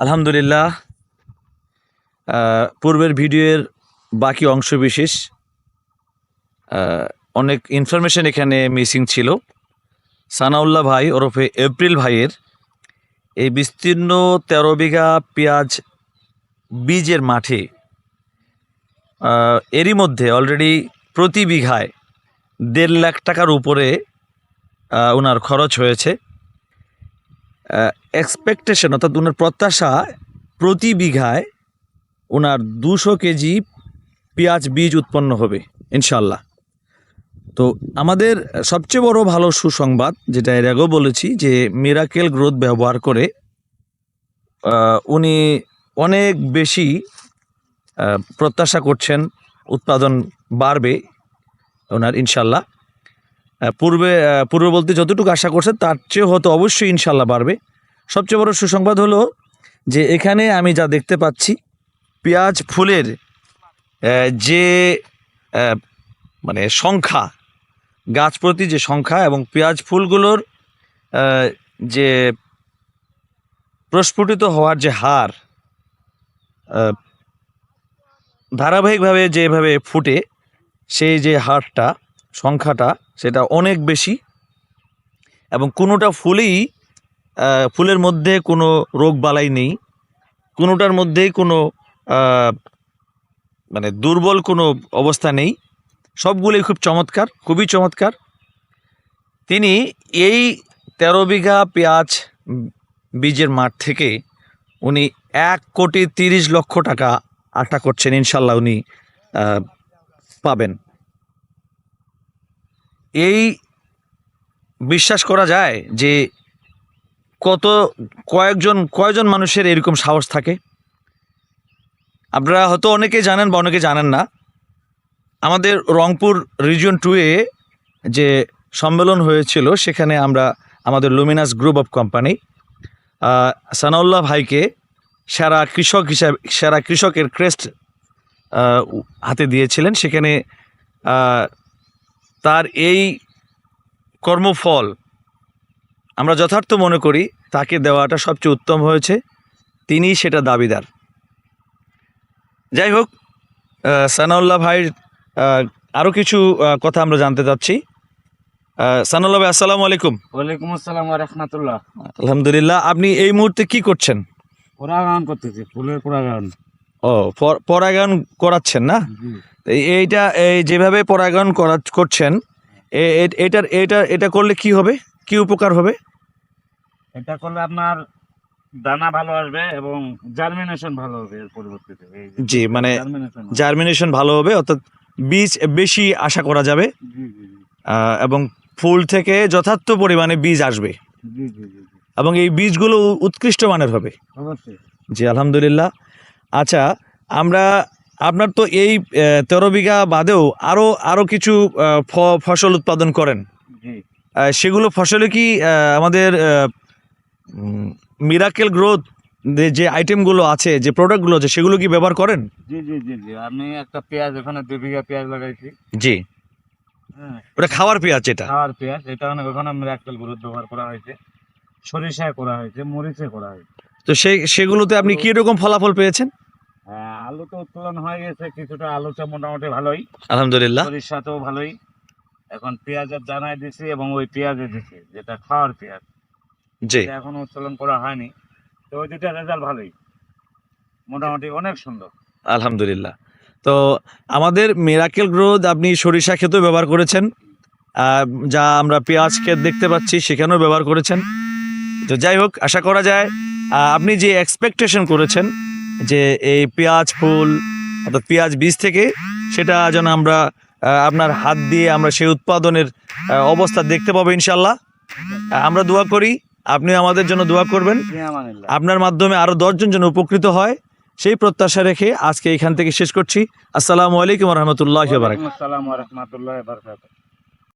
আলহামদুলিল্লাহ পূর্বের ভিডিওর বাকি অংশ বিশেষ অনেক ইনফরমেশন এখানে মিসিং ছিল। সানাউল্লাহ ভাই ওরফে এপ্রিল ভাইয়ের এই বিস্তীর্ণ তেরো বিঘা পেঁয়াজ বীজের মাঠে এরই মধ্যে অলরেডি প্রতি বিঘায় দেড় লাখ টাকার উপরে ওনার খরচ হয়েছে। এক্সপেকটেশন অর্থাৎ ওনার প্রত্যাশা প্রতি বিঘায় ওনার দুশো কেজি পেঁয়াজ বীজ উৎপন্ন হবে ইনশাল্লাহ তো আমাদের সবচেয়ে বড় ভালো সুসংবাদ, যেটা এর আগেও বলেছি, যে মিরাকেল গ্রোথ ব্যবহার করে উনি অনেক বেশি প্রত্যাশা করছেন, উৎপাদন বাড়বে ওনার ইনশাল্লাহ পূর্বে পূর্বে বলতে যতটুকু আশা করছে, তার চেয়েও হয়তো অবশ্যই ইনশাল্লাহ বাড়বে। সবচেয়ে বড় সুসংবাদ হলো যে, এখানে আমি যা দেখতে পাচ্ছি, পেঁয়াজ ফুলের যে মানে সংখ্যা, গাছ প্রতি যে সংখ্যা এবং পেঁয়াজ ফুলগুলোর যে প্রস্ফুটিত হওয়ার যে হার ধারাবাহিকভাবে যেভাবে ফুটে, সেই যে হারটা সংখ্যাটা সেটা অনেক বেশি এবং কোনোটা ফুলেই ফুলের মধ্যে কোনো রোগ বালাই নেই, কোনোটার মধ্যেই কোনো মানে দুর্বল কোনো অবস্থা নেই। সবগুলোই খুব চমৎকার, খুবই চমৎকার। তিনি এই তেরো বিঘা পেঁয়াজ বীজের মাঠ থেকে উনি এক কোটি তিরিশ লক্ষ টাকা আশা করছেন, ইনশাল্লাহ উনি পাবেন। এই বিশ্বাস করা যায় যে কত কয়েকজন, কয়জন মানুষের এরকম সাহস থাকে? আপনারা হয়তো অনেকে জানেন বা অনেকে জানেন না, আমাদের রংপুর রিজিয়ন টুয়ে যে সম্মেলন হয়েছিল, সেখানে আমরা আমাদের Luminous group of company Sanaullah ভাইকে সেরা কৃষক হিসাবে, সেরা কৃষকের ক্রেস্ট হাতে দিয়েছিলেন। সেখানে তার এই কর্মফল আমরা যথার্থ মনে করি তাকে দেওয়াটা সবচেয়ে উত্তম হয়েছে তিনি সেটা দাবিদার। যাই হোক সানাউল্লাহ ভাইয়ের আরও কিছু কথা আমরা জানতে চাচ্ছি। সানাউল্লাহ ভাই আসসালামু আলাইকুম। ওয়ালাইকুম আসসালাম রহমতুল্লাহ। আলহামদুলিল্লাহ আপনি এই মুহূর্তে কি করছেন? পরাগায়ন করতেছি ফুলের পরাগায়ন। ও পরাগায়ন করাচ্ছেন না? এইটা এই যেভাবে পরাগায়ন করা করছেন এটার এটা এটা করলে কি হবে? কি উপকার হবে? এটা করলে আপনার দানা ভালো আসবে এবং জার্মিনেশন ভালো হবে এর পরিবর্তিতে জি মানে জার্মিনেশন ভালো হবে অর্থাৎ বীজ বেশি আশা করা যাবে। এবং ফুল থেকে যথার্থ পরিমাণে বীজ আসবে। এবং এই বীজগুলো উৎকৃষ্ট মানের হবে। জি আলহামদুলিল্লাহ। আচ্ছা আমরা আপনার তো এই তেরো বিঘা বাদেও আরও আরও কিছু ফসল উৎপাদন করেন। সেগুলো ফসলে কি আমাদের মিরাকেল গ্রোথ যে আইটেমগুলো আছে যে প্রোডাক্টগুলো আছে সেগুলো কি ব্যবহার করেন? জি জি জি জি। আমি একটা পেঁয়াজ ওখানে দুই বিঘা পেঁয়াজ লাগাইছি। জি। হ্যাঁ। ওটা খাওয়ার পেঁয়াজ এটা? খাওয়ার পেঁয়াজ। এটা অনেক ওখানে মিরাক্কেল গ্রোথ ব্যবহার করা হয়েছে। সরিষায় করা হয়েছে মরিচে করা হয়েছে। তো সেই সেগুলোতে আপনি কী রকম ফলাফল পেয়েছেন? আলু তো উত্তোলন হয়ে গেছে কিছুটা আলুটা মোটামুটি ভালোই। আলহামদুলিল্লাহ। সরিষাতেও ভালোই। এখন পেঁয়াজের দানায় দিছি এবং ওই পেঁয়াজে দিছি যেটা খাওয়ার পেঁয়াজ। জি। এখনও উত্তোলন করা হয়নি। তো ওই দুইটা রেজাল্ট ভালোই। মোটামুটি অনেক সুন্দর। আলহামদুলিল্লাহ। তো আমাদের মিরাকেল গ্রোথ আপনি সরিষা ক্ষেতেও ব্যবহার করেছেন। যা আমরা পেঁয়াজ ক্ষেত দেখতে পাচ্ছি সেখানেও ব্যবহার করেছেন। তো যাই হোক আশা করা যায় আপনি যে এক্সপেকটেশন করেছেন যে এই পেঁয়াজ ফুল অর্থাৎ পেঁয়াজ বীজ থেকে সেটা যেন আমরা আপনার হাত দিয়ে আমরা সেই উৎপাদনের অবস্থা দেখতে পাবো ইনশাল্লাহ আমরা দোয়া করি আপনি আমাদের জন্য দোয়া করবেন। আপনার মাধ্যমে আরও দশজন যেন উপকৃত হয় সেই প্রত্যাশা রেখে আজকে এখান থেকে শেষ করছি। আসসালামু আলাইকুম রহমতুল্লাহ বারাক আসসালামু রহমতুল্লাহ বারকাত